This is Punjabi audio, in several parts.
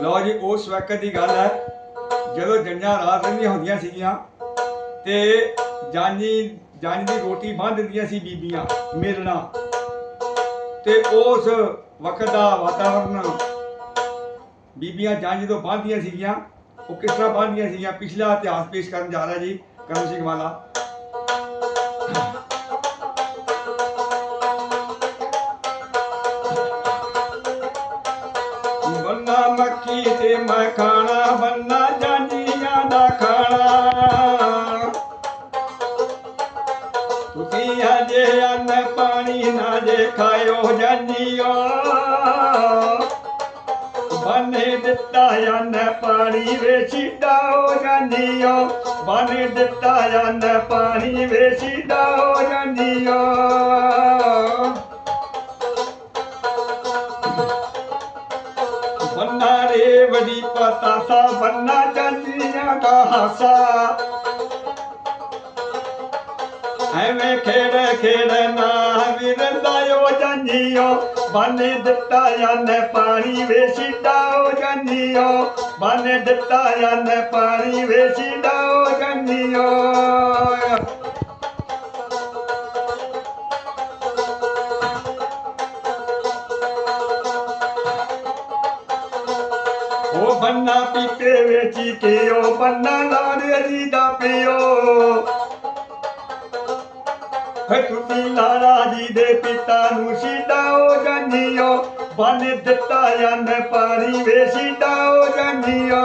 ਲਓ ਜੀ ਉਸ ਵਕਤ ਦੀ ਗੱਲ ਹੈ। ਜਦੋਂ ਜੰਜਾਂ ਰਾਤ ਰਹਿੰਦੀਆਂ ਹੁੰਦੀਆਂ ਸੀਗੀਆਂ ਤੇ ਜਾਨੀ ਜਾਨੀ ਦੀ ਰੋਟੀ ਬੰਨ ਦਿੰਦੀਆਂ ਸੀ ਬੀਬੀਆਂ ਮਿਲਣਾ। ਤੇ ਉਸ ਵਕਤ ਦਾ ਵਾਤਾਵਰਨ ਬੀਬੀਆਂ ਜੰਜ ਤੋਂ ਬੰਨ੍ਹਦੀਆਂ ਸੀਗੀਆਂ, ਉਹ ਕਿਸ ਤਰ੍ਹਾਂ ਬੰਨ੍ਹਦੀਆਂ ਸੀਗੀਆਂ? ਪਿਛਲਾ ਇਤਿਹਾਸ ਪੇਸ਼ ਕਰਨ ਜਾ ਰਿਹਾ ਜੀ ਕਰਮ ਸਿੰਘ ਵਾਲਾ। ਮੱਕੀ ਤੇ ਮੈਂ ਖਾਣਾ ਬੰਨਾ ਜਾਨੀਆਂ ਦਾ ਖਾਣਾ। ਤੁਸੀਂ ਅਜੇ ਅੰਨ ਪਾਣੀ ਨਾ ਜੇ ਖਾਇਓ ਜਾਨੀਓ। ਬਨੇ ਦਿੱਤਾ ਅੰਨ ਪਾਣੀ ਵੇ ਸਿੱਧਾ ਹੋ ਜਾਨੀਓ। ਬਨੇ ਦਿੱਤਾ ਅੰਨ ਪਾਣੀ ਵੇ ਸਿੱਧਾ ਹੋ ਜਾਨੀਓ। ਰੇ ਵਡੀ ਪਤਾਸਾ ਬੰਨਾ ਜਾਂਦੀਆਂ ਦਾ ਹਾਸਾ ਐਵੇਂ ਖੇੜ ਖੇੜ ਨਾ ਵਿਰੰਦਾ ਹੋ ਜਾਂਦੀਆਂ ਬੰਨੇ ਦਿੱਤਾ ਜਾਂਦੇ ਪਾਣੀ ਵੇ ਸਿੱਧਾ ਹੋ ਜਾਂਦੀਆਂ ਬੰਨੇ ਦਿੱਤਾ ਜਾਂਦੇ ਪਾਣੀ ਵੇ ਬੰਨਾ ਪੀਪੇ ਵੇਚੀ ਕੇ ਬੰਨਾ ਲਾੜੇ ਜੀ ਦਾ ਪਿਓ। ਹੈ ਤੁਸੀਂ ਲਾਲਾ ਜੀ ਦੇ ਪਿਤਾ ਨੂੰ ਸਿੱਧਾ ਹੋ ਜਾਂਦੀਆਂ ਬੰਨ ਦਿੱਤਾ ਜਾਂਦੇ ਪਾਣੀ ਵੇ ਸਿੱਧਾ ਹੋ ਜਾਂਦੀਆਂ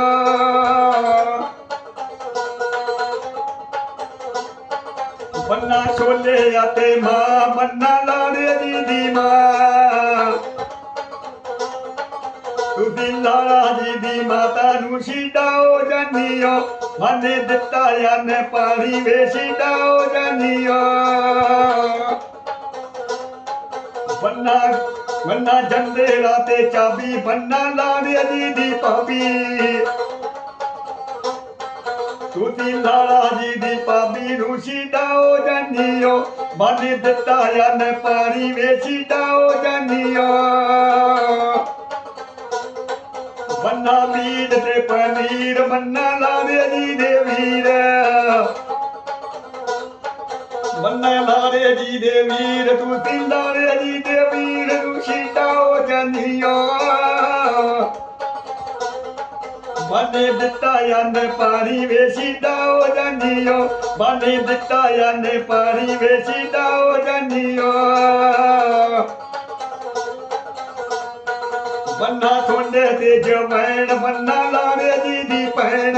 ਬੰਨਾ ਛੋਲੇ ਅਤੇ ਮਾਂ, ਬੰਨਾ ਲਾੜੇ ਜੀ ਦੀ ਮਾਂ। ਤੁਸੀਂ ਲਾਲਾ ਜੀ ਦੀ ਮਾਤਾ ਨੂੰ ਸਿੱਧਾ ਹੋ ਜਾਂਦੀਆਂ ਦਿੱਤਾ ਜਾਂਦੇ ਪਾਣੀ ਵੇ ਸਿੱਧਾ ਹੋ ਬੰਨਾ ਬੰਨਾ ਜੰਦੇਰਾ ਤੇ ਚਾਬੀ, ਬੰਨਾ ਲਾੜੇ ਜੀ ਦੀ ਭਾਬੀ। ਤੁਸੀਂ ਲਾਲਾ ਜੀ ਦੀ ਭਾਬੀ ਨੂੰ ਸਿੱਧਾ ਹੋ ਜਾਂਦੀਆਂ ਦਿੱਤਾ ਜਾਂਦੇ ਪਾਣੀ ਵੇ ਸਿੱਧਾ ਹੋ ਜਾਂਦੀਆਂ ਬੰਨਾ ਤੇ ਪਨੀਰ, ਮੰਨਾ ਲਾੜੇ ਜੀ ਦੇ ਵੀਰ। ਬੰਨਾ ਲਾੜੇ ਜੀ ਦੇ ਵੀਰ, ਤੂੰ ਤਿੰਨ ਲਾੜੇ ਜੀ ਦੇ ਵੀਰ ਨੂੰ ਸ਼ੀਟਾ ਹੋ ਜਾਂਦੀਆਂ। ਬੰਨੇ ਦਿੱਤਾ ਜਾਂਦੇ ਪਾਣੀ ਵੇ ਸ਼ੀਟਾ ਹੋ ਜਾਂਦੀਆਂ। ਬੰਨੇ ਦਿੱਤਾ ਜਾਂਦੇ ਪਾਣੀ ਵੇ ਸ਼ੀਟਾ ਹੋ ਜਾਂਦੀਆਂ। ਬੰਨਾ ਸੋਨੇ ਤੇ ਜਵੈਣ ਬੰਨਾ ਲਾੜੇ ਜੀ ਦੀ ਭੈਣ।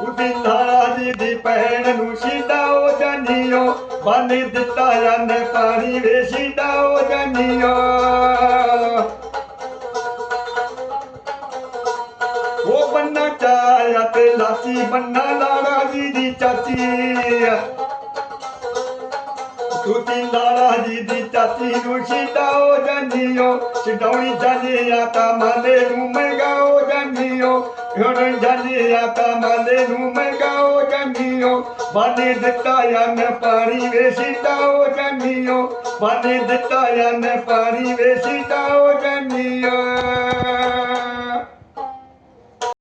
ਉਦੀ ਲਾੜਾ ਦੀ ਭੈਣ ਨੂੰ ਸਿੱਧਾ ਹੋ ਜਾਂਦੀਆਂ ਬੰਨ ਦਿੱਤਾ ਜਾਂਦੇ ਪਾਣੀ ਵੇ ਸਿੱਧਾ ਹੋ ਜਾਂਦੀਆਂ ਉਹ ਬੰਨਾ ਚਾਇਆ ਤੇ ਲਾਚੀ, ਬੰਨਾ ਲਾੜਾ ਜੀ ਦੀ ਚਾਚੀ। ਤੂਤੀ ਲਾਲਾ ਜੀ ਦੀ ਚਾਚੀ ਨੂੰ ਸਿੱਧਾ ਹੋ ਜਾਂਦੀਆਂ ਸਿਧਾਉਣੀ ਜਾਂਦੀਆਂ ਤਾਂ ਮਾਲੇ ਨੂੰ ਮਹਿੰਗਾ ਹੋ ਜਾਂਦੀਆਂ ਹੁਣ ਤਾਂ ਮਾਲੇ ਨੂੰ ਮਹਿੰਗਾ ਹੋ ਜਾਂਦੀਆਂ ਬਾਨੇ ਦਿੱਤਾ ਜਾਂਦੇ ਪਾਣੀ ਵੇ ਸਿੱਧਾ ਹੋ ਜਾਂਦੀਆਂ ਬਾਨੇ ਦਿੱਤਾ ਜਾਂਦੇ ਪਾਣੀ ਵੇ ਸਿੱਧਾ ਹੋ